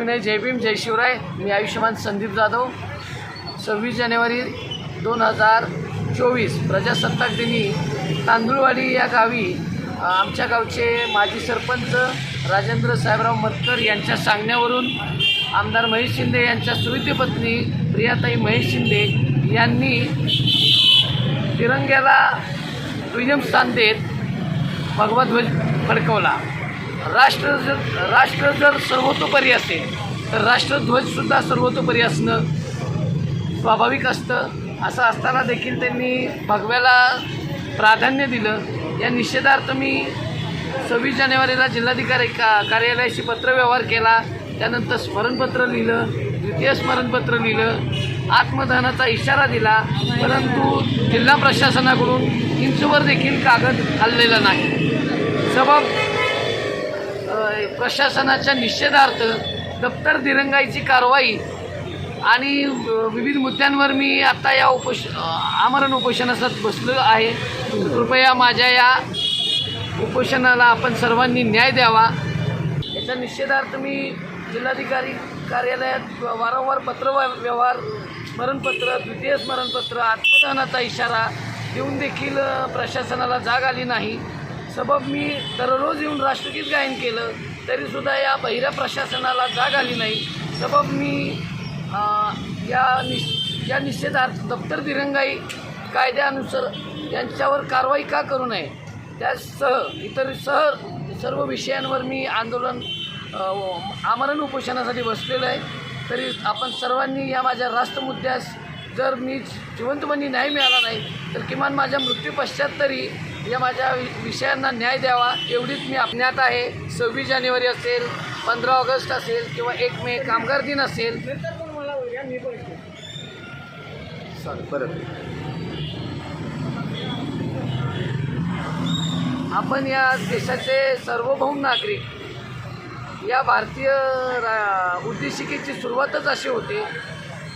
सविनय जय भीम जय शिवराय. मी आयुष्यमान संदीप जाधव. सव्वीस जानेवारी दोन हजार चोवीस प्रजासत्ताक दिनी तांदूळवाडी या गावी आमच्या गावचे माजी सरपंच राजेंद्र साहेबराव मतकर यांच्या सांगण्यावरून आमदार महेश शिंदे यांच्या सुविधी पत्नी प्रियाताई महेश शिंदे यांनी तिरंग्याला दुय्यम स्थान देत भगवा ध्वज फडकवला. राष्ट्र जर राष्ट्र जर सर्वतोपरी असेल तर राष्ट्रध्वजसुद्धा सर्वतोपरी असणं स्वाभाविक असतं. असं असताना देखील त्यांनी भगव्याला प्राधान्य दिलं. या निषेधार्थ मी सव्वीस जानेवारीला जिल्हाधिकारी का कार्यालयाशी पत्रव्यवहार केला. त्यानंतर स्मरणपत्र लिहिलं द्वितीय स्मरणपत्र लिहिलं आत्मदहनाचा इशारा दिला. परंतु जिल्हा प्रशासनाकडून इंचवर देखील कागद हल्लेला नाही. प्रशासनाच्या निषेधार्थ दप्तर दिरंगाईची कारवाई आणि विविध मुद्द्यांवर मी आता या उपोष आमरण उपोषणासात बसलो आहे. कृपया माझ्या या उपोषणाला आपण सर्वांनी न्याय द्यावा. याच्या निषेधार्थ मी जिल्हाधिकारी कार्यालयात वारंवार पत्र व्यवहार स्मरणपत्र द्वितीय स्मरणपत्र आत्मदानाचा इशारा देऊन देखील प्रशासनाला जाग आली नाही. सबब मी दररोज येऊन राष्ट्रगीत गायन केलं तरीसुद्धा या बहिरा प्रशासनाला जाग आली नाही. सबब मी या निष या निषेधार्थ दप्तर दिरंगाई कायद्यानुसार यांच्यावर कारवाई का करू नये? त्यासह इतर सह सर्व विषयांवर मी आंदोलन आमरण उपोषणासाठी बसलेलं आहे. तरी आपण सर्वांनी या माझ्या राष्ट्रमुद्द्यास जर मी जिवंतपणी न्याय मिळाला नाही तर किमान माझ्या मृत्यूपश्चात तरी या माझ्या विषयांना न्याय द्यावा एवढीच मी आपण्यात आहे. सव्वीस जानेवारी असेल पंधरा ऑगस्ट असेल किंवा एक मे कामगार दिन असेल. आपण या देशाचे सार्वभौम नागरिक या भारतीय रा उद्देशिकेची सुरुवातच अशी होते.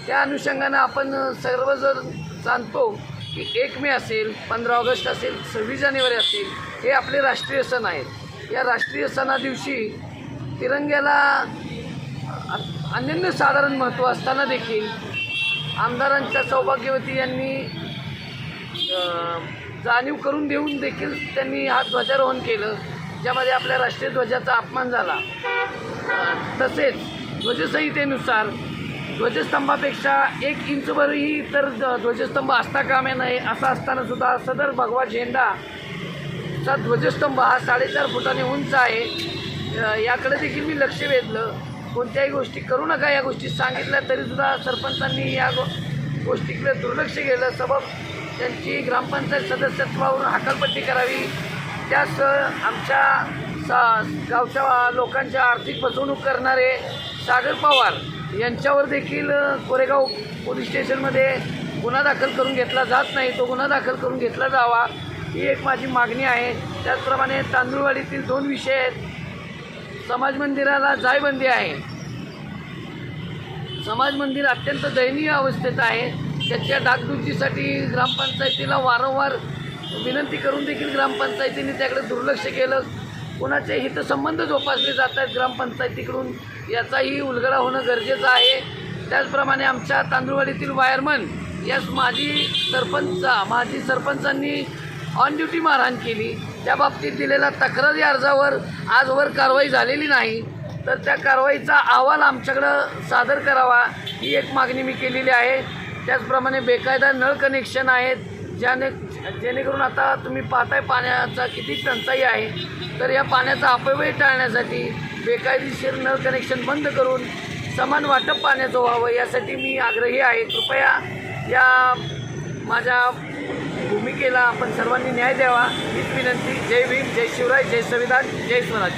त्या अनुषंगानं आपण सर्वजण जाणतो की एक मे असेल पंधरा ऑगस्ट असेल सव्वीस जानेवारी असेल हे आपले राष्ट्रीय सण आहेत. या राष्ट्रीय सणादिवशी तिरंग्याला अन्यन्य अनन्यसाधारण महत्त्व असताना देखील आमदारांच्या सौभाग्यवती यांनी जाणीव करून देऊन देखील त्यांनी हा ध्वजारोहण केलं ज्यामध्ये आपल्या राष्ट्रीय ध्वजाचा अपमान झाला. तसेच ध्वजसंहितेनुसार ध्वजस्तंभापेक्षा एक इंचभरही तर ध्वजस्तंभ असता कामे नये असा असतानासुद्धा सदर भगवा झेंडा चा ध्वजस्तंभ हा साडेचार फुटाने उंच आहे. याकडे देखील मी लक्ष वेधलं. कोणत्याही गोष्टी करू नका या गोष्टी सांगितल्या तरीसुद्धा सरपंचांनी या गो गोष्टीकडे दुर्लक्ष केलं. सबब त्यांची ग्रामपंचायत सदस्यत्वावरून हकालपट्टी करावी. त्यासह आमच्या सा गावच्या लोकांच्या आर्थिक फसवणूक करणारे सागर पवार यांच्यावर देखील कोरेगाव पोलीस स्टेशनमध्ये गुन्हा दाखल करून घेतला जात नाही. तो गुन्हा दाखल करून घेतला जावा ही एक माझी मागणी आहे. त्याचप्रमाणे तांदूळवाडीतील दोन विषय आहेत. समाज मंदिराला जायबंदी आहे. समाज मंदिर अत्यंत दयनीय अवस्थेत आहे. त्याच्या डागडुजीसाठी ग्रामपंचायतीला वारंवार विनंती करून देखील ग्रामपंचायतीने त्याकडे दुर्लक्ष केलं. कुणाचे हितसंबंध जोपासले जात आहेत ग्रामपंचायतीकडून याचाही उलगडा होणं गरजेचं आहे. त्याचप्रमाणे आमच्या तांदूळवाडीतील वायरमन यास माजी सरपंच माजी सरपंचांनी ऑन ड्युटी मारहाण केली. त्या बाबतीत दिलेल्या तक्रारी अर्जावर आजवर कारवाई झालेली नाही. तर त्या कारवाईचा अहवाल आमच्याकडं सादर करावा ही एक मागणी मी केलेली आहे. त्याचप्रमाणे बेकायदा नळ कनेक्शन आहेत. ज्याने जेणेकरून आता तुम्ही पाहताय पाण्याचा किती टंचाई आहे. तर या पाण्याचा अपव्यय टाळण्यासाठी बेकायदेशीर नळ कनेक्शन बंद करून समान वाटप पाण्याचं व्हावं यासाठी मी आग्रही आहे. कृपया या माझ्या भूमिकेला आपण सर्वांनी न्याय द्यावा. हीच विनंती. जय भीम जय शिवराय जय संविधान जय स्वराज